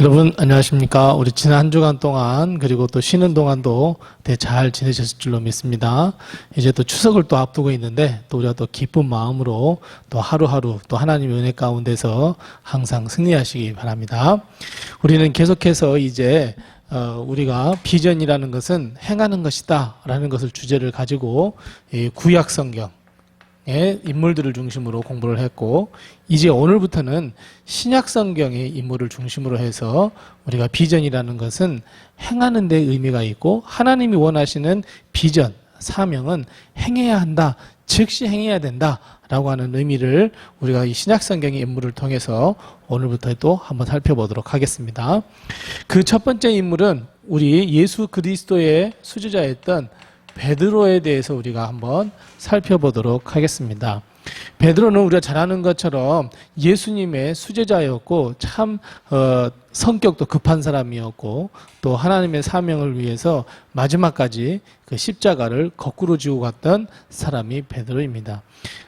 여러분 안녕하십니까? 우리 지난 한 주간 동안 그리고 또 쉬는 동안도 네, 잘 지내셨을 줄로 믿습니다. 이제 또 추석을 또 앞두고 있는데 또 우리가 또 기쁜 마음으로 또 하루하루 또 하나님의 은혜 가운데서 항상 승리하시기 바랍니다. 우리는 계속해서 이제 어, 우리가 비전이라는 것은 행하는 것이다 라는 것을 주제를 가지고 이 구약 성경 의 인물들을 중심으로 공부를 했고 이제 오늘부터는 신약 성경의 인물을 중심으로 해서 우리가 비전이라는 것은 행하는 데 의미가 있고 하나님이 원하시는 비전 사명은 행해야 한다 즉시 행해야 된다라고 하는 의미를 우리가 이 신약 성경의 인물을 통해서 오늘부터 또 한번 살펴보도록 하겠습니다. 그 첫 번째 인물은 우리 예수 그리스도의 수주자였던 베드로에 대해서 우리가 한번 살펴보도록 하겠습니다. 베드로는 우리가 잘 아는 것처럼 예수님의 수제자였고 참 어, 성격도 급한 사람이었고 또 하나님의 사명을 위해서 마지막까지 그 십자가를 거꾸로 지고 갔던 사람이 베드로입니다.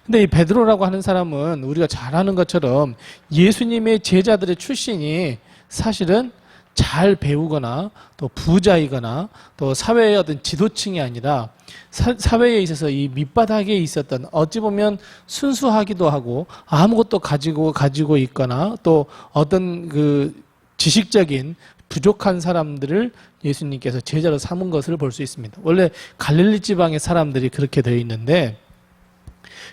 근데 이 베드로라고 하는 사람은 우리가 잘 아는 것처럼 예수님의 제자들의 출신이 사실은 잘 배우거나 또 부자이거나 또 사회의 어떤 지도층이 아니라 사, 사회에 있어서 이 밑바닥에 있었던 어찌 보면 순수하기도 하고 아무것도 가지고 가지고 있거나 또 어떤 그 지식적인 부족한 사람들을 예수님께서 제자로 삼은 것을 볼 수 있습니다. 원래 갈릴리 지방의 사람들이 그렇게 되어 있는데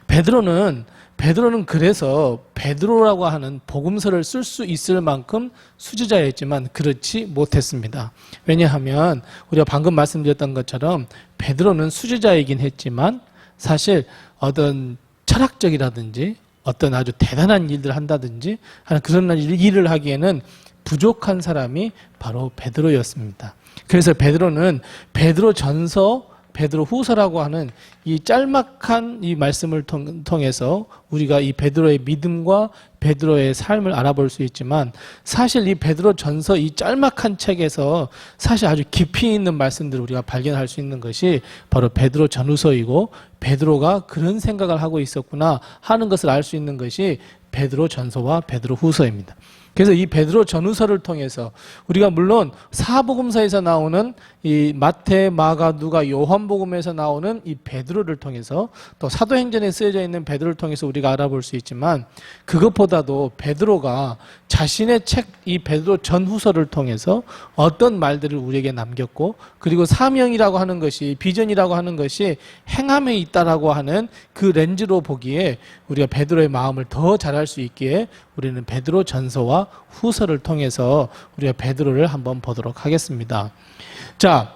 베드로는 베드로는 그래서 베드로라고 하는 복음서를 쓸 수 있을 만큼 수지자였지만 그렇지 못했습니다. 왜냐하면 우리가 방금 말씀드렸던 것처럼 베드로는 수지자이긴 했지만 사실 어떤 철학적이라든지 어떤 아주 대단한 일들을 한다든지 하는 그런 일을 하기에는 부족한 사람이 바로 베드로였습니다. 그래서 베드로는 베드로 전서 베드로 후서라고 하는 이 짤막한 이 말씀을 통해서 우리가 이 베드로의 믿음과 베드로의 삶을 알아볼 수 있지만 사실 이 베드로 전서 이 짤막한 책에서 사실 아주 깊이 있는 말씀들을 우리가 발견할 수 있는 것이 바로 베드로 전후서이고 베드로가 그런 생각을 하고 있었구나 하는 것을 알 수 있는 것이 베드로 전서와 베드로 후서입니다. 그래서 이 베드로 전후서를 통해서 우리가 물론 사복음서에서 나오는 이 마태, 마가, 누가, 요한복음에서 나오는 이 베드로를 통해서 또 사도행전에 쓰여져 있는 베드로를 통해서 우리가 알아볼 수 있지만 그것보다도 베드로가 자신의 책 이 베드로 전후서를 통해서 어떤 말들을 우리에게 남겼고 그리고 사명이라고 하는 것이 비전이라고 하는 것이 행함에 있다라고 하는 그 렌즈로 보기에 우리가 베드로의 마음을 더 잘할 수 있기에 우리는 베드로 전서와 후서를 통해서 우리가 베드로를 한번 보도록 하겠습니다. 자,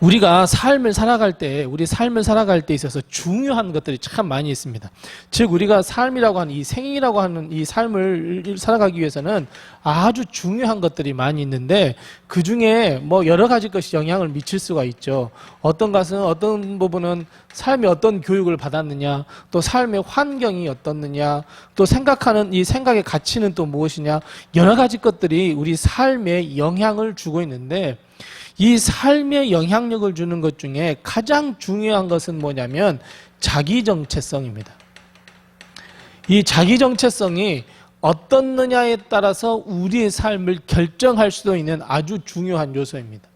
우리가 삶을 살아갈 때, 우리 삶을 살아갈 때 있어서 중요한 것들이 참 많이 있습니다. 즉, 우리가 삶이라고 하는 이 생이라고 하는 이 삶을 살아가기 위해서는 아주 중요한 것들이 많이 있는데, 그 중에 뭐 여러 가지 것이 영향을 미칠 수가 있죠. 어떤 것은, 어떤 부분은 삶에 어떤 교육을 받았느냐, 또 삶의 환경이 어떻느냐, 또 생각하는 이 생각의 가치는 또 무엇이냐, 여러 가지 것들이 우리 삶에 영향을 주고 있는데, 이 삶에 영향력을 주는 것 중에 가장 중요한 것은 뭐냐면 자기 정체성입니다. 이 자기 정체성이 어떻느냐에 따라서 우리의 삶을 결정할 수도 있는 아주 중요한 요소입니다.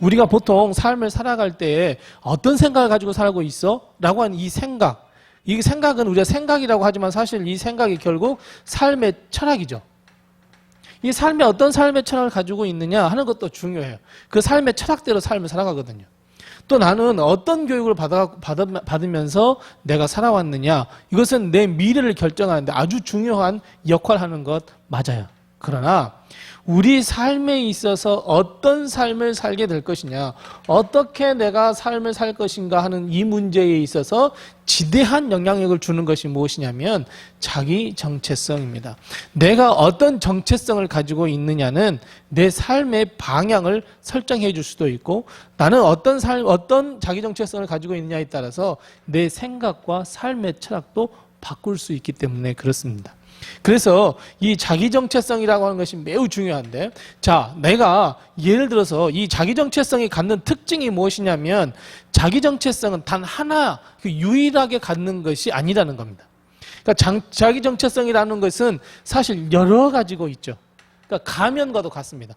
우리가 보통 삶을 살아갈 때 어떤 생각을 가지고 살고 있어? 라고 하는 이 생각. 이 생각은 우리가 생각이라고 하지만 사실 이 생각이 결국 삶의 철학이죠. 이 삶에 어떤 삶의 철학을 가지고 있느냐 하는 것도 중요해요. 그 삶의 철학대로 삶을 살아가거든요. 또 나는 어떤 교육을 받아, 받으면서 내가 살아왔느냐 이것은 내 미래를 결정하는데 아주 중요한 역할을 하는 것 맞아요. 그러나 우리 삶에 있어서 어떤 삶을 살게 될 것이냐, 어떻게 내가 삶을 살 것인가 하는 이 문제에 있어서 지대한 영향력을 주는 것이 무엇이냐면 자기 정체성입니다. 내가 어떤 정체성을 가지고 있느냐는 내 삶의 방향을 설정해 줄 수도 있고 나는 어떤 삶, 어떤 자기 정체성을 가지고 있느냐에 따라서 내 생각과 삶의 철학도 바꿀 수 있기 때문에 그렇습니다. 그래서 이 자기 정체성이라고 하는 것이 매우 중요한데 자 내가 예를 들어서 이 자기 정체성이 갖는 특징이 무엇이냐면 자기 정체성은 단 하나 그 유일하게 갖는 것이 아니라는 겁니다. 그러니까 장, 자기 정체성이라는 것은 사실 여러 가지고 있죠. 그러니까 가면과도 같습니다.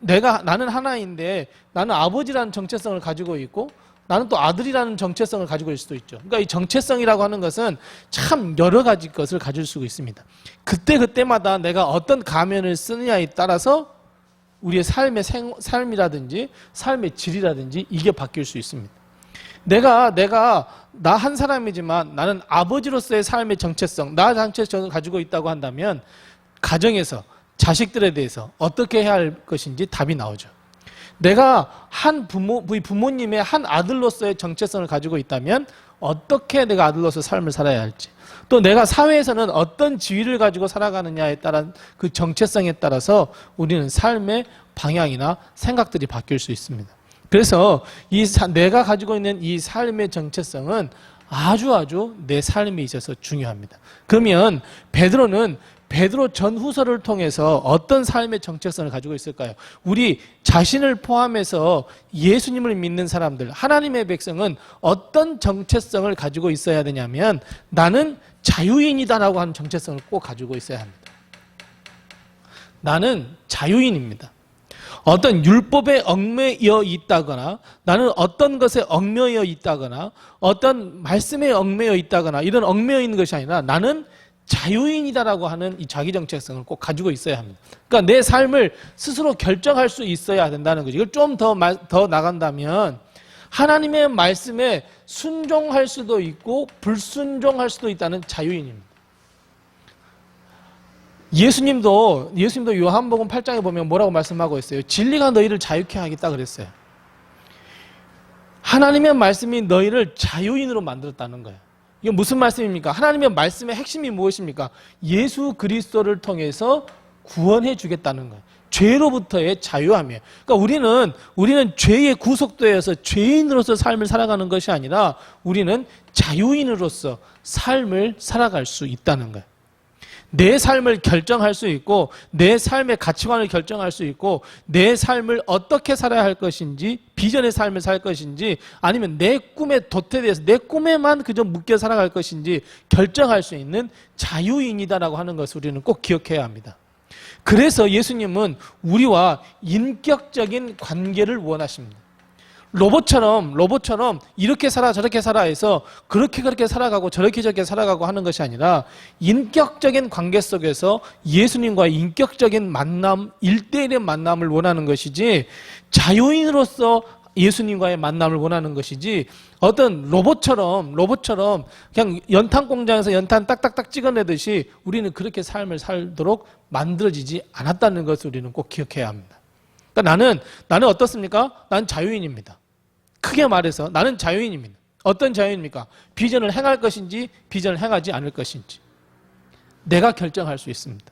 내가 나는 하나인데 나는 아버지라는 정체성을 가지고 있고 나는 또 아들이라는 정체성을 가지고 있을 수도 있죠. 그러니까 이 정체성이라고 하는 것은 참 여러 가지 것을 가질 수 있습니다. 그때 그때마다 내가 어떤 가면을 쓰느냐에 따라서 우리의 삶의 생, 삶이라든지 삶의 질이라든지 이게 바뀔 수 있습니다. 내가 내가 나 한 사람이지만 나는 아버지로서의 삶의 정체성, 나 정체성을 가지고 있다고 한다면 가정에서 자식들에 대해서 어떻게 해야 할 것인지 답이 나오죠. 내가 한 부모, 부모님의 한 아들로서의 정체성을 가지고 있다면 어떻게 내가 아들로서 삶을 살아야 할지 또 내가 사회에서는 어떤 지위를 가지고 살아가느냐에 따른 그 정체성에 따라서 우리는 삶의 방향이나 생각들이 바뀔 수 있습니다. 그래서 이 사- 내가 가지고 있는 이 삶의 정체성은 아주 아주 내 삶에 있어서 중요합니다. 그러면 베드로는 베드로 전후서를 통해서 어떤 삶의 정체성을 가지고 있을까요? 우리 자신을 포함해서 예수님을 믿는 사람들, 하나님의 백성은 어떤 정체성을 가지고 있어야 되냐면 나는 자유인이다라고 하는 정체성을 꼭 가지고 있어야 합니다. 나는 자유인입니다. 어떤 율법에 얽매여 있다거나 나는 어떤 것에 얽매여 있다거나 어떤 말씀에 얽매여 있다거나 이런 얽매여 있는 것이 아니라 나는 자유인이다라고 하는 이 자기 정체성을 꼭 가지고 있어야 합니다. 그러니까 내 삶을 스스로 결정할 수 있어야 된다는 거죠. 이걸 좀 더 더 나간다면 하나님의 말씀에 순종할 수도 있고 불순종할 수도 있다는 자유인입니다. 예수님도 예수님도 요한복음 8장에 보면 뭐라고 말씀하고 있어요? 진리가 너희를 자유케 하겠다 그랬어요. 하나님의 말씀이 너희를 자유인으로 만들었다는 거예요. 이게 무슨 말씀입니까? 하나님의 말씀의 핵심이 무엇입니까? 예수 그리스도를 통해서 구원해 주겠다는 거예요. 죄로부터의 자유함이에요. 그러니까 우리는 우리는 죄의 구속되어서 죄인으로서 삶을 살아가는 것이 아니라 우리는 자유인으로서 삶을 살아갈 수 있다는 거예요. 내 삶을 결정할 수 있고 내 삶의 가치관을 결정할 수 있고 내 삶을 어떻게 살아야 할 것인지 비전의 삶을 살 것인지 아니면 내 꿈에 도태돼서 내 꿈에만 그저 묶여 살아갈 것인지 결정할 수 있는 자유인이다라고 하는 것을 우리는 꼭 기억해야 합니다. 그래서 예수님은 우리와 인격적인 관계를 원하십니다. 로봇처럼 로봇처럼 이렇게 살아 저렇게 살아 해서 그렇게 그렇게 살아가고 저렇게 저렇게 살아가고 하는 것이 아니라 인격적인 관계 속에서 예수님과의 인격적인 만남 일대일의 만남을 원하는 것이지 자유인으로서 예수님과의 만남을 원하는 것이지 어떤 로봇처럼 로봇처럼 그냥 연탄 공장에서 연탄 딱딱딱 찍어내듯이 우리는 그렇게 삶을 살도록 만들어지지 않았다는 것을 우리는 꼭 기억해야 합니다. 그러니까 나는 나는 어떻습니까? 난 자유인입니다. 크게 말해서 나는 자유인입니다. 어떤 자유인입니까? 비전을 행할 것인지 비전을 행하지 않을 것인지 내가 결정할 수 있습니다.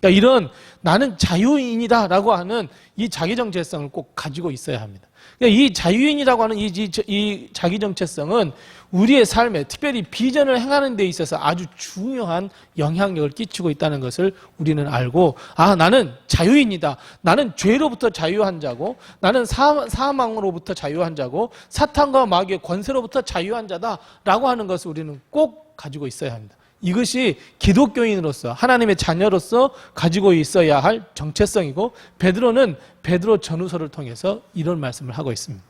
그러니까 이런 나는 자유인이다라고 하는 이 자기 정체성을 꼭 가지고 있어야 합니다. 그러니까 이 자유인이라고 하는 이, 이, 이 자기 정체성은 우리의 삶에 특별히 비전을 행하는 데 있어서 아주 중요한 영향력을 끼치고 있다는 것을 우리는 알고 아 나는 자유인이다. 나는 죄로부터 자유한 자고 나는 사, 사망으로부터 자유한 자고 사탄과 마귀의 권세로부터 자유한 자다라고 하는 것을 우리는 꼭 가지고 있어야 합니다. 이것이 기독교인으로서 하나님의 자녀로서 가지고 있어야 할 정체성이고 베드로는 베드로 전후서를 통해서 이런 말씀을 하고 있습니다.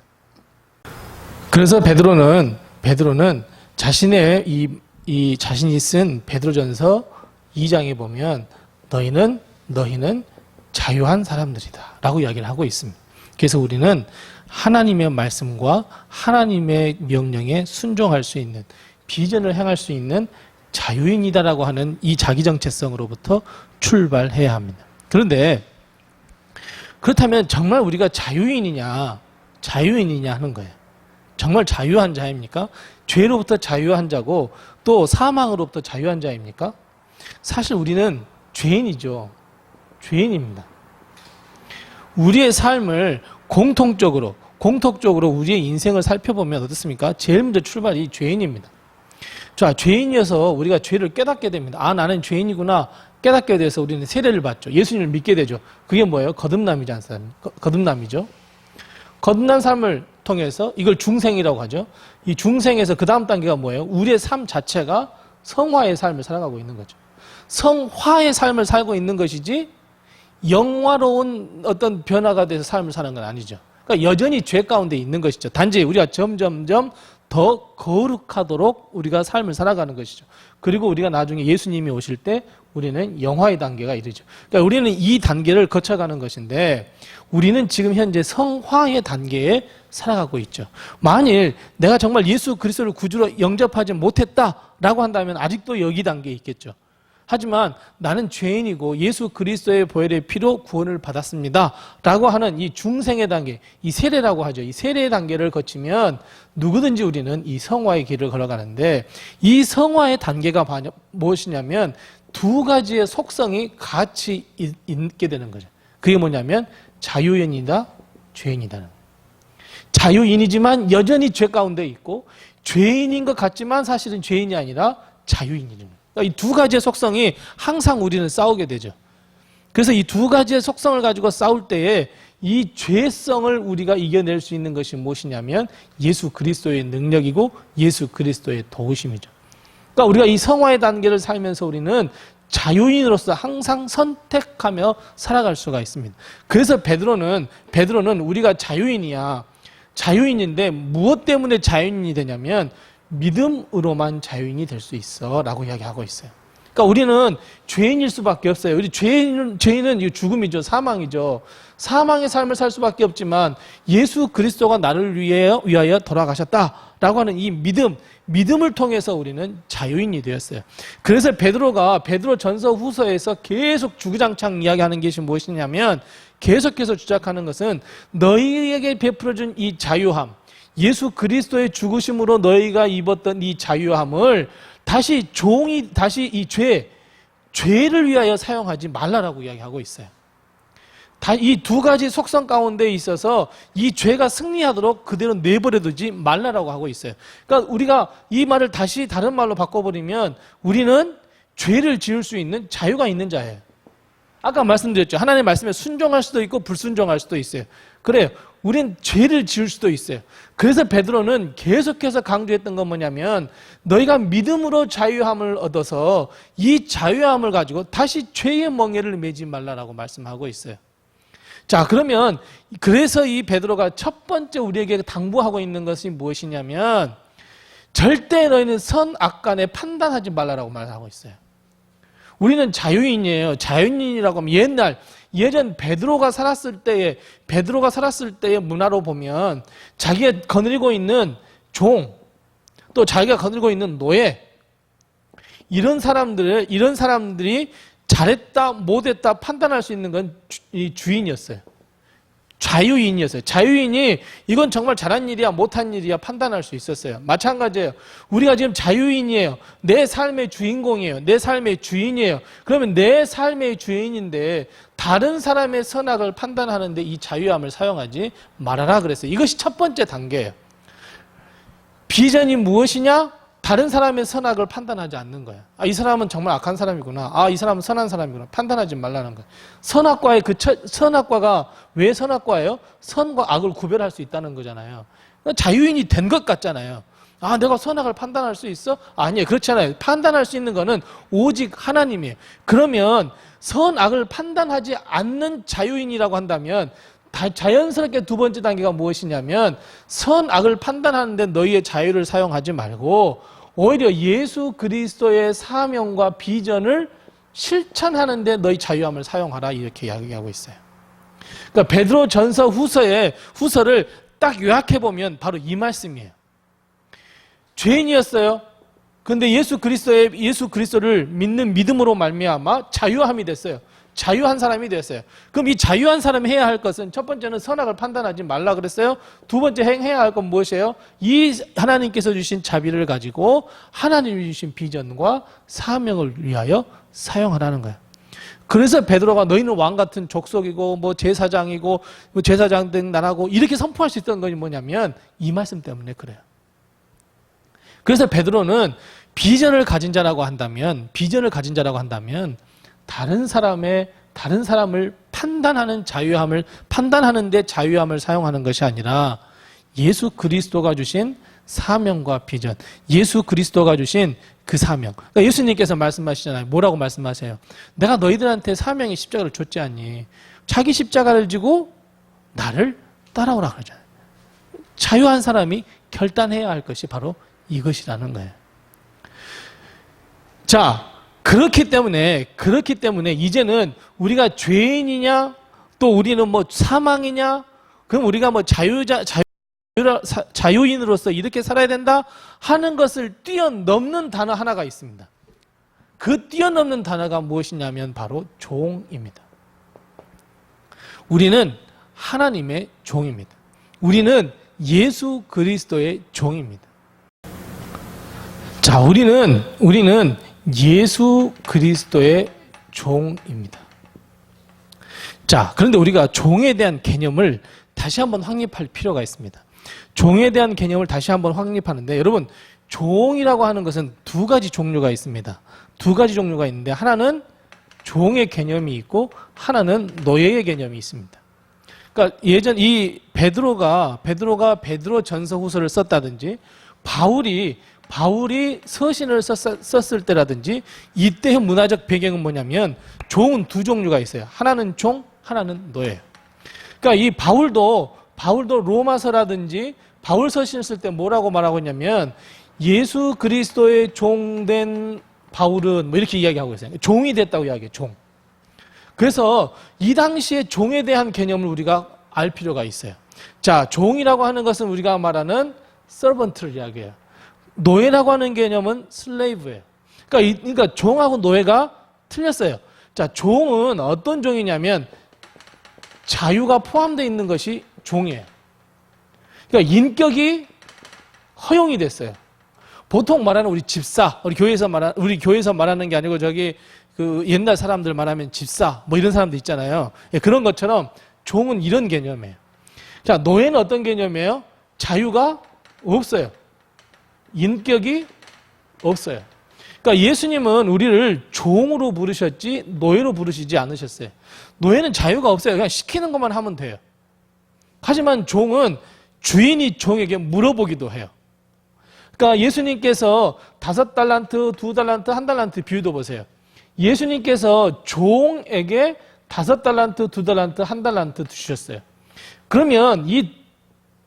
그래서 베드로는 베드로는 자신의 이, 이 자신이 쓴 베드로전서 2장에 보면 너희는 너희는 자유한 사람들이다라고 이야기를 하고 있습니다. 그래서 우리는 하나님의 말씀과 하나님의 명령에 순종할 수 있는 비전을 행할 수 있는 자유인이다라고 하는 이 자기 정체성으로부터 출발해야 합니다. 그런데 그렇다면 정말 우리가 자유인이냐, 자유인이냐 하는 거예요. 정말 자유한 자입니까? 죄로부터 자유한 자고 또 사망으로부터 자유한 자입니까? 사실 우리는 죄인이죠. 죄인입니다. 우리의 삶을 공통적으로 공통적으로 우리의 인생을 살펴보면 어떻습니까? 제일 먼저 출발이 죄인입니다. 자, 죄인이어서 우리가 죄를 깨닫게 됩니다. 아, 나는 죄인이구나. 깨닫게 돼서 우리는 세례를 받죠. 예수님을 믿게 되죠. 그게 뭐예요? 거듭남이지 않습니까? 거듭남이죠. 거듭난 삶을 통해서 이걸 중생이라고 하죠. 이 중생에서 그 다음 단계가 뭐예요? 우리의 삶 자체가 성화의 삶을 살아가고 있는 거죠. 성화의 삶을 살고 있는 것이지 영화로운 어떤 변화가 돼서 삶을 사는 건 아니죠. 그러니까 여전히 죄 가운데 있는 것이죠. 단지 우리가 점점점 더 거룩하도록 우리가 삶을 살아가는 것이죠. 그리고 우리가 나중에 예수님이 오실 때 우리는 영화의 단계가 이르죠. 그러니까 우리는 이 단계를 거쳐가는 것인데 우리는 지금 현재 성화의 단계에 살아가고 있죠. 만일 내가 정말 예수 그리스도를 구주로 영접하지 못했다라고 한다면 아직도 여기 단계에 있겠죠. 하지만 나는 죄인이고 예수 그리스도의 보혈의 피로 구원을 받았습니다. 라고 하는 이 중생의 단계, 이 세례라고 하죠. 이 세례의 단계를 거치면 누구든지 우리는 이 성화의 길을 걸어가는데 이 성화의 단계가 무엇이냐면 두 가지의 속성이 같이 있게 되는 거죠. 그게 뭐냐면 자유인이다, 죄인이다는 자유인이지만 여전히 죄 가운데 있고 죄인인 것 같지만 사실은 죄인이 아니라. 그러니까 이 두 가지의 속성이 항상 우리는 싸우게 되죠. 그래서 이 두 가지의 속성을 가지고 싸울 때에 이 죄성을 우리가 이겨낼 수 있는 것이 무엇이냐면 예수 그리스도의 능력이고 예수 그리스도의 도우심이죠. 그러니까 우리가 이 성화의 단계를 살면서 우리는 자유인으로서 항상 선택하며 살아갈 수가 있습니다. 그래서 베드로는 베드로는 우리가 자유인이야. 자유인인데 무엇 때문에 자유인이 되냐면 믿음으로만 자유인이 될 수 있어 라고 이야기하고 있어요. 그러니까 우리는 죄인일 수밖에 없어요. 우리 죄인은, 죄인은 죽음이죠. 사망이죠. 사망의 삶을 살 수밖에 없지만 예수 그리스도가 나를 위하여, 위하여 돌아가셨다라고 하는 이 믿음, 믿음을 통해서 우리는 자유인이 되었어요. 그래서 베드로가 베드로 전서 후서에서 계속 주구장창 이야기하는 것이 무엇이냐면 계속해서 주작하는 것은 너희에게 베풀어준 이 자유함, 예수 그리스도의 죽으심으로 너희가 입었던 이 자유함을 다시 종이 다시 이 죄, 죄를 위하여 사용하지 말라라고 이야기하고 있어요. 이 두 가지 속성 가운데 있어서 이 죄가 승리하도록 그대로 내버려두지 말라라고 하고 있어요. 그러니까 우리가 이 말을 다시 다른 말로 바꿔버리면 우리는 죄를 지을 수 있는 자유가 있는 자예요. 아까 말씀드렸죠. 하나님의 말씀에 순종할 수도 있고 불순종할 수도 있어요. 그래요. 우린 죄를 지을 수도 있어요. 그래서 베드로는 계속해서 강조했던 건 뭐냐면 너희가 믿음으로 자유함을 얻어서 이 자유함을 가지고 다시 죄의 멍에를 매지 말라라고 말씀하고 있어요. 자, 그러면 그래서 이 베드로가 첫 번째 우리에게 당부하고 있는 것이 무엇이냐면 절대 너희는 선 악 간에 판단하지 말라라고 말하고 있어요. 우리는 자유인이에요. 자유인이라고 하면 옛날 예전 베드로가 살았을 때에 베드로가 살았을 때의 문화로 보면 자기가 거느리고 있는 종, 또 자기가 거느리고 있는 노예 이런 사람들을 이런 사람들이 잘했다 못했다 판단할 수 있는 건이 주인이었어요. 자유인이었어요. 자유인이 이건 정말 잘한 일이야, 못한 일이야 판단할 수 있었어요. 마찬가지예요. 우리가 지금 자유인이에요. 내 삶의 주인공이에요. 내 삶의 주인이에요. 그러면 내 삶의 주인인데 다른 사람의 선악을 판단하는데 이 자유함을 사용하지 말아라 그랬어요. 이것이 첫 번째 단계예요. 비전이 무엇이냐? 다른 사람의 선악을 판단하지 않는 거야. 아, 이 사람은 정말 악한 사람이구나. 아, 이 사람은 선한 사람이구나. 판단하지 말라는 거야. 선악과의 그 처, 선악과가 왜 선악과예요? 선과 악을 구별할 수 있다는 거잖아요. 자유인이 된 것 같잖아요. 아, 내가 선악을 판단할 수 있어? 아니에요. 그렇잖아요. 판단할 수 있는 거는 오직 하나님이에요. 그러면 선악을 판단하지 않는 자유인이라고 한다면 자연스럽게 두 번째 단계가 무엇이냐면 선악을 판단하는데 너희의 자유를 사용하지 말고 오히려 예수 그리스도의 사명과 비전을 실천하는데 너희 자유함을 사용하라 이렇게 이야기하고 있어요. 그러니까 베드로 전서 후서에 후서를 딱 요약해 보면 바로 이 말씀이에요. 죄인이었어요. 근데 예수 그리스도의 예수 그리스도를 믿는 믿음으로 말미암아 자유함이 됐어요. 자유한 사람이 되었어요. 그럼 이 자유한 사람이 해야 할 것은 첫 번째는 선악을 판단하지 말라 그랬어요. 두 번째 행해야 할 건 무엇이에요? 이 하나님께서 주신 자비를 가지고 하나님이 주신 비전과 사명을 위하여 사용하라는 거예요. 그래서 베드로가 너희는 왕 같은 족속이고 뭐 제사장이고 뭐 제사장 등 나라고 이렇게 선포할 수 있던 것이 뭐냐면 이 말씀 때문에 그래요. 그래서 베드로는 비전을 가진 자라고 한다면 비전을 가진 자라고 한다면 다른 사람의 다른 사람을 판단하는 자유함을 판단하는데 자유함을 사용하는 것이 아니라 예수 그리스도가 주신 사명과 비전. 예수 그리스도가 주신 그 사명. 그러니까 예수님께서 말씀하시잖아요. 뭐라고 말씀하세요? 내가 너희들한테 사명의 십자가를 줬지 않니? 자기 십자가를 지고 나를 따라오라 그러잖아요. 자유한 사람이 결단해야 할 것이 바로 이것이라는 거예요. 자, 그렇기 때문에, 그렇기 때문에 이제는 우리가 죄인이냐, 또 우리는 뭐 사망이냐, 그럼 우리가 뭐 자유자, 자유, 자유인으로서 이렇게 살아야 된다 하는 것을 뛰어넘는 단어 하나가 있습니다. 그 뛰어넘는 단어가 무엇이냐면 바로 종입니다. 우리는 하나님의 종입니다. 우리는 예수 그리스도의 종입니다. 자, 우리는 우리는 예수 그리스도의 종입니다. 자, 그런데 우리가 종에 대한 개념을 다시 한번 확립할 필요가 있습니다. 종에 대한 개념을 다시 한번 확립하는데 여러분 종이라고 하는 것은 두 가지 종류가 있습니다. 두 가지 종류가 있는데 하나는 종의 개념이 있고 하나는 노예의 개념이 있습니다. 그러니까 예전 이 베드로가 베드로가 베드로 전서 후서를 썼다든지 바울이 바울이 서신을 썼, 을 때라든지 이때의 문화적 배경은 뭐냐면 종은 두 종류가 있어요. 하나는 종, 하나는 노예예요. 그러니까 이 바울도 바울도 로마서라든지 바울 서신을 쓸 때 뭐라고 말하고 있냐면 예수 그리스도의 종된 바울은 뭐 이렇게 이야기하고 있어요. 종이 됐다고 이야기해요. 종. 그래서 이 당시에 종에 대한 개념을 우리가 알 필요가 있어요. 자, 종이라고 하는 것은 우리가 말하는 서번트를 이야기해요. 노예라고 하는 개념은 슬레이브예요. 그러니까, 이, 그러니까 종하고 노예가 틀렸어요. 자, 종은 어떤 종이냐면 자유가 포함되어 있는 것이 종이에요. 그러니까 인격이 허용이 됐어요. 보통 말하는 우리 집사, 우리 교회에서 말하 우리 교회에서 말하는 게 아니고 저기 그 옛날 사람들 말하면 집사 뭐 이런 사람들 있잖아요. 예, 그런 것처럼 종은 이런 개념이에요. 자, 노예는 어떤 개념이에요? 자유가 없어요. 인격이 없어요. 그러니까 예수님은 우리를 종으로 부르셨지 노예로 부르시지 않으셨어요. 노예는 자유가 없어요. 그냥 시키는 것만 하면 돼요. 하지만 종은 주인이 종에게 물어보기도 해요. 그러니까 예수님께서 다섯 달란트, 두 달란트, 한 달란트 비유도 보세요. 예수님께서 종에게 다섯 달란트, 두 달란트, 한 달란트 주셨어요. 그러면 이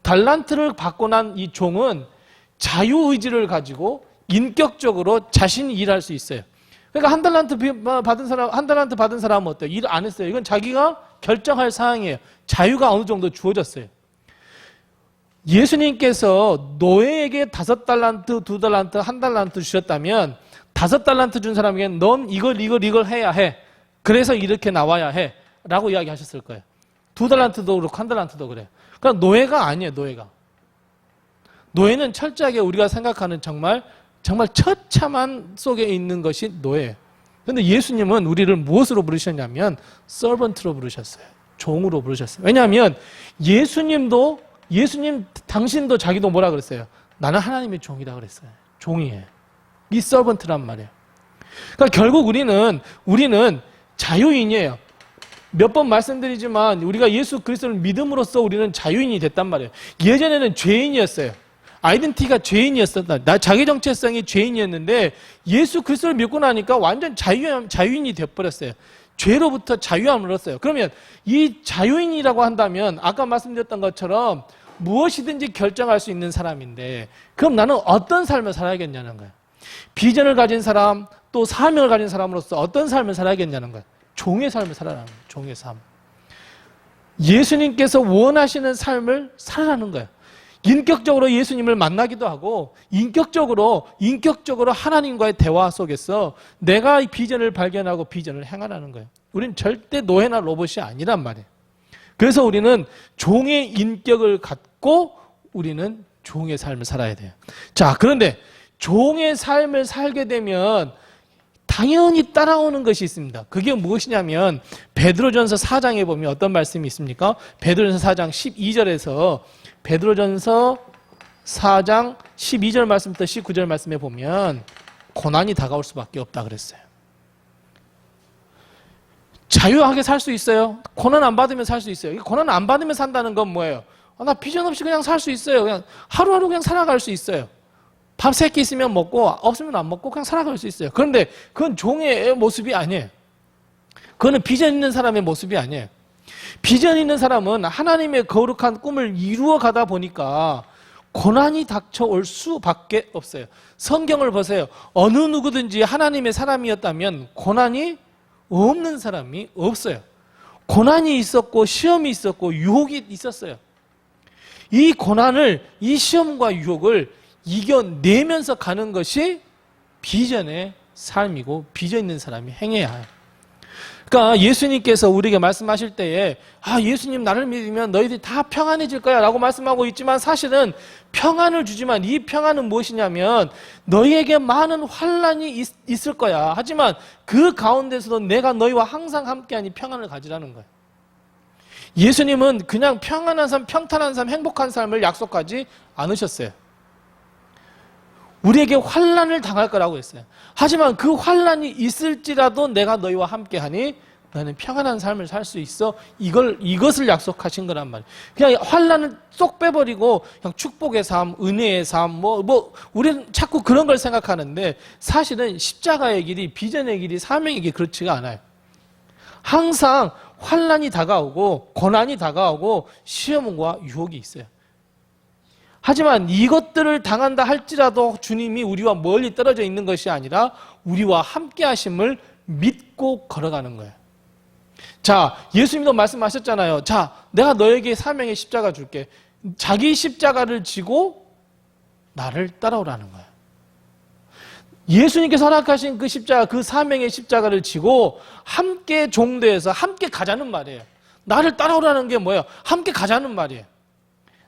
달란트를 받고 난 이 종은 자유의지를 가지고 인격적으로 자신이 일할 수 있어요. 그러니까 한 달란트 받은 사람, 한 달란트 받은 사람은 어때요? 일 안 했어요. 이건 자기가 결정할 사항이에요. 자유가 어느 정도 주어졌어요. 예수님께서 노예에게 다섯 달란트, 두 달란트, 한 달란트 주셨다면 다섯 달란트 준 사람에게 넌 이걸, 이걸, 이걸 해야 해. 그래서 이렇게 나와야 해. 라고 이야기하셨을 거예요. 두 달란트도 그렇고 한 달란트도 그래요. 그러니까 노예가 아니에요, 노예가. 노예는 철저하게 우리가 생각하는 정말 정말 처참한 속에 있는 것이 노예예요. 그런데 예수님은 우리를 무엇으로 부르셨냐면 서번트로 부르셨어요. 종으로 부르셨어요. 왜냐하면 예수님도 예수님 당신도 자기도 뭐라 그랬어요? 나는 하나님의 종이다 그랬어요. 종이에요. 이 서번트란 말이에요. 그러니까 결국 우리는 우리는 자유인이에요. 몇 번 말씀드리지만 우리가 예수 그리스도를 믿음으로써 우리는 자유인이 됐단 말이에요. 예전에는 죄인이었어요. 아이덴티가 죄인이었었다. 나 자기 정체성이 죄인이었는데 예수 그리스도를 믿고 나니까 완전 자유 자유인이 되어버렸어요. 죄로부터 자유함을 얻었어요. 그러면 이 자유인이라고 한다면 아까 말씀드렸던 것처럼 무엇이든지 결정할 수 있는 사람인데 그럼 나는 어떤 삶을 살아야겠냐는 거예요. 비전을 가진 사람 또 사명을 가진 사람으로서 어떤 삶을 살아야겠냐는 거예요. 종의 삶을 살아라는 거예요. 종의 삶. 예수님께서 원하시는 삶을 살아라는 거예요. 인격적으로 예수님을 만나기도 하고 인격적으로 인격적으로 하나님과의 대화 속에서 내가 이 비전을 발견하고 비전을 행하라는 거예요. 우리는 절대 노예나 로봇이 아니란 말이에요. 그래서 우리는 종의 인격을 갖고 우리는 종의 삶을 살아야 돼요. 자, 그런데 종의 삶을 살게 되면 당연히 따라오는 것이 있습니다. 그게 무엇이냐면 베드로전서 4장에 보면 어떤 말씀이 있습니까? 베드로전서 4장 12절에서 베드로전서 4장 12절 말씀부터 19절 말씀에 보면 고난이 다가올 수밖에 없다 그랬어요. 자유하게 살 수 있어요. 고난 안 받으면 살 수 있어요. 고난 안 받으면 산다는 건 뭐예요? 아, 나 비전 없이 그냥 살 수 있어요. 그냥 하루하루 그냥 살아갈 수 있어요. 밥 세 끼 있으면 먹고 없으면 안 먹고 그냥 살아갈 수 있어요. 그런데 그건 종의 모습이 아니에요. 그거는 비전 있는 사람의 모습이 아니에요. 비전 있는 사람은 하나님의 거룩한 꿈을 이루어 가다 보니까 고난이 닥쳐올 수밖에 없어요. 성경을 보세요. 어느 누구든지 하나님의 사람이었다면 고난이 없는 사람이 없어요. 고난이 있었고 시험이 있었고 유혹이 있었어요. 이 고난을 이 시험과 유혹을 이겨내면서 가는 것이 비전의 삶이고 비전 있는 사람이 행해야 해요. 그러니까 예수님께서 우리에게 말씀하실 때에 아 예수님 나를 믿으면 너희들이 다 평안해질 거야 라고 말씀하고 있지만 사실은 평안을 주지만 이 평안은 무엇이냐면 너희에게 많은 환란이 있, 있을 거야. 하지만 그 가운데서도 내가 너희와 항상 함께하니 평안을 가지라는 거예요 예수님은 그냥 평안한 삶, 평탄한 삶, 행복한 삶을 약속하지 않으셨어요 우리에게 환란을 당할 거라고 했어요. 하지만 그 환란이 있을지라도 내가 너희와 함께하니 너는 평안한 삶을 살 수 있어. 이걸 이것을 약속하신 거란 말이에요. 그냥 환란을 쏙 빼버리고 그냥 축복의 삶, 은혜의 삶, 뭐뭐 우리는 자꾸 그런 걸 생각하는데 사실은 십자가의 길이, 비전의 길이, 사명의 길이 그렇지가 않아요. 항상 환란이 다가오고 고난이 다가오고 시험과 유혹이 있어요. 하지만 이것들을 당한다 할지라도 주님이 우리와 멀리 떨어져 있는 것이 아니라 우리와 함께 하심을 믿고 걸어가는 거예요. 자, 예수님도 말씀하셨잖아요. 자, 내가 너에게 사명의 십자가 줄게. 자기 십자가를 지고 나를 따라오라는 거예요. 예수님께서 허락하신 그 십자가, 그 사명의 십자가를 지고 함께 종대에서 함께 가자는 말이에요. 나를 따라오라는 게 뭐예요? 함께 가자는 말이에요.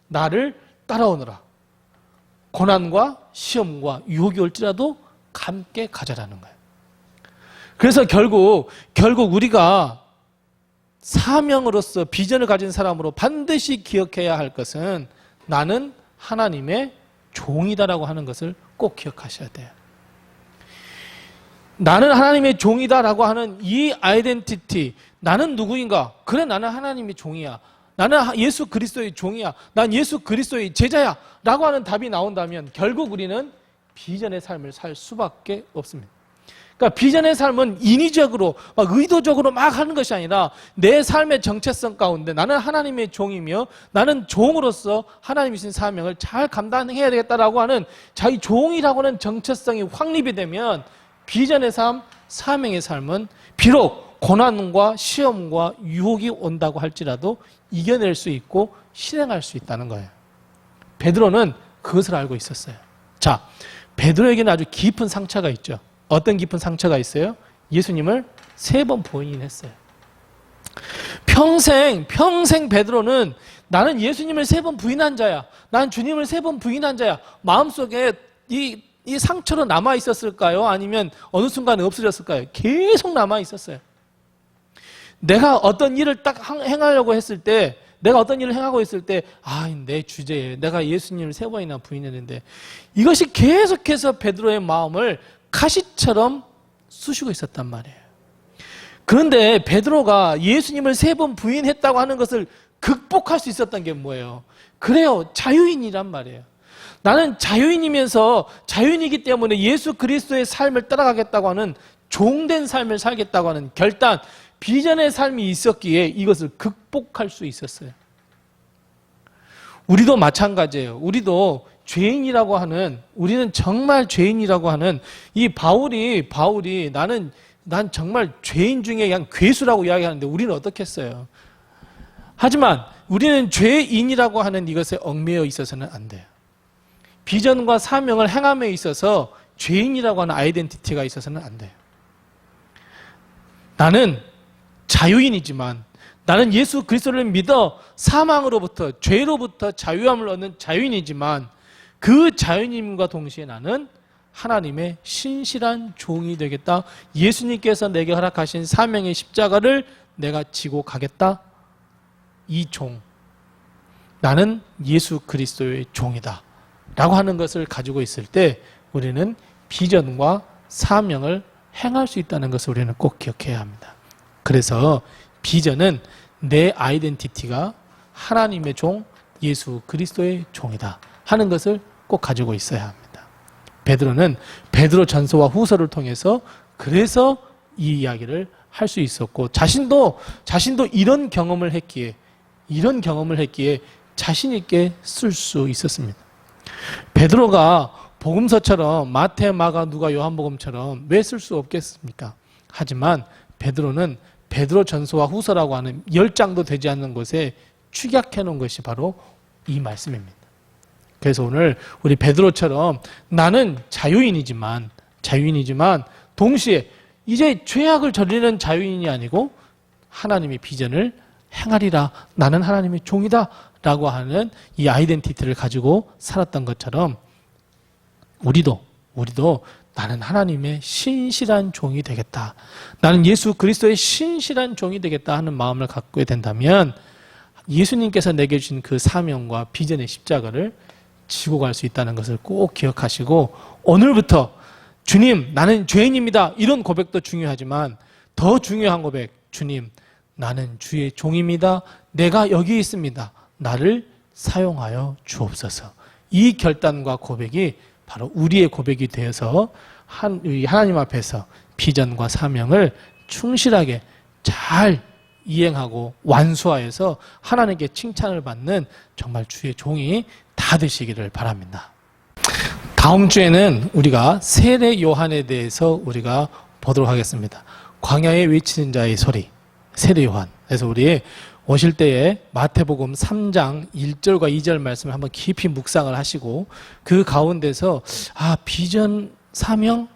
나를 따라오느라 고난과 시험과 유혹이 올지라도 함께 가자라는 거예요. 그래서 결국 결국 우리가 사명으로서 비전을 가진 사람으로 반드시 기억해야 할 것은 나는 하나님의 종이다라고 하는 것을 꼭 기억하셔야 돼요. 나는 하나님의 종이다라고 하는 이 아이덴티티, 나는 누구인가? 그래, 나는 하나님의 종이야. 나는 예수 그리스도의 종이야. 난 예수 그리스도의 제자야. 라고 하는 답이 나온다면 결국 우리는 비전의 삶을 살 수밖에 없습니다. 그러니까 비전의 삶은 인위적으로 막 의도적으로 막 하는 것이 아니라 내 삶의 정체성 가운데 나는 하나님의 종이며 나는 종으로서 하나님이 주신 사명을 잘 감당해야 되겠다라고 하는 자기 종이라고 하는 정체성이 확립이 되면 비전의 삶, 사명의 삶은 비록 고난과 시험과 유혹이 온다고 할지라도 이겨낼 수 있고 실행할 수 있다는 거예요. 베드로는 그것을 알고 있었어요. 자, 베드로에게는 아주 깊은 상처가 있죠. 어떤 깊은 상처가 있어요? 예수님을 세 번 부인했어요. 평생 평생 베드로는 나는 예수님을 세 번 부인한 자야. 난 주님을 세 번 부인한 자야. 마음속에 이, 이 상처로 남아 있었을까요? 아니면 어느 순간에 없어졌을까요? 계속 남아 있었어요. 내가 어떤 일을 딱 행하려고 했을 때, 내가 어떤 일을 행하고 있을 때, 아, 내 주제에 내가 예수님을 세 번이나 부인했는데, 이것이 계속해서 베드로의 마음을 가시처럼 쑤시고 있었단 말이에요. 그런데 베드로가 예수님을 세 번 부인했다고 하는 것을 극복할 수 있었던 게 뭐예요? 그래요. 자유인이란 말이에요. 나는 자유인이면서 자유인이기 때문에 예수 그리스도의 삶을 따라가겠다고 하는 종된 삶을 살겠다고 하는 결단, 비전의 삶이 있었기에 이것을 극복할 수 있었어요. 우리도 마찬가지예요. 우리도 죄인이라고 하는 우리는 정말 죄인이라고 하는 이 바울이 바울이 나는 난 정말 죄인 중에 그냥 괴수라고 이야기하는데 우리는 어떻게 했어요? 하지만 우리는 죄인이라고 하는 이것에 얽매여 있어서는 안 돼요. 비전과 사명을 행함에 있어서 죄인이라고 하는 아이덴티티가 있어서는 안 돼요. 나는 자유인이지만 나는 예수 그리스도를 믿어 사망으로부터 죄로부터 자유함을 얻는 자유인이지만 그 자유님과 동시에 나는 하나님의 신실한 종이 되겠다. 예수님께서 내게 허락하신 사명의 십자가를 내가 지고 가겠다. 이 종. 나는 예수 그리스도의 종이다. 라고 하는 것을 가지고 있을 때 우리는 비전과 사명을 행할 수 있다는 것을 우리는 꼭 기억해야 합니다. 그래서 비전은 내 아이덴티티가 하나님의 종 예수 그리스도의 종이다 하는 것을 꼭 가지고 있어야 합니다. 베드로는 베드로 전서와 후서를 통해서 그래서 이 이야기를 할 수 있었고 자신도 자신도 이런 경험을 했기에 이런 경험을 했기에 자신 있게 쓸 수 있었습니다. 베드로가 복음서처럼 마태, 마가, 누가, 요한복음처럼 왜 쓸 수 없겠습니까? 하지만 베드로는 베드로 전서와 후서라고 하는 열 장도 되지 않는 것에 축약해 놓은 것이 바로 이 말씀입니다. 그래서 오늘 우리 베드로처럼 나는 자유인이지만 자유인이지만 동시에 이제 죄악을 저리는 자유인이 아니고 하나님의 비전을 행하리라 나는 하나님의 종이다라고 하는 이 아이덴티티를 가지고 살았던 것처럼 우리도 우리도 나는 하나님의 신실한 종이 되겠다. 나는 예수 그리스도의 신실한 종이 되겠다 하는 마음을 갖게 된다면 예수님께서 내게 주신 그 사명과 비전의 십자가를 지고 갈 수 있다는 것을 꼭 기억하시고 오늘부터 주님 나는 죄인입니다. 이런 고백도 중요하지만 더 중요한 고백 주님 나는 주의 종입니다. 내가 여기 있습니다. 나를 사용하여 주옵소서. 이 결단과 고백이 바로 우리의 고백이 되어서 하나님 앞에서 비전과 사명을 충실하게 잘 이행하고 완수하여서 하나님께 칭찬을 받는 정말 주의 종이 다 되시기를 바랍니다. 다음 주에는 우리가 세례 요한에 대해서 우리가 보도록 하겠습니다. 광야에 외치는 자의 소리, 세례 요한. 그래서 우리 오실 때에 마태복음 3장 1절과 2절 말씀을 한번 깊이 묵상을 하시고 그 가운데서 아 비전 사명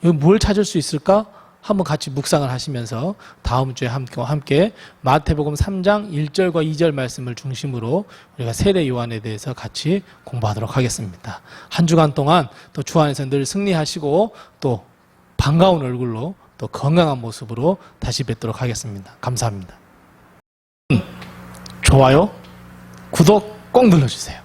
뭘 찾을 수 있을까? 한번 같이 묵상을 하시면서 다음 주에 함께, 함께 마태복음 3장 1절과 2절 말씀을 중심으로 우리가 세례 요한에 대해서 같이 공부하도록 하겠습니다. 한 주간 동안 또 주 안에서 늘 승리하시고 또 반가운 얼굴로 또 건강한 모습으로 다시 뵙도록 하겠습니다. 감사합니다. 좋아요, 구독 꼭 눌러주세요.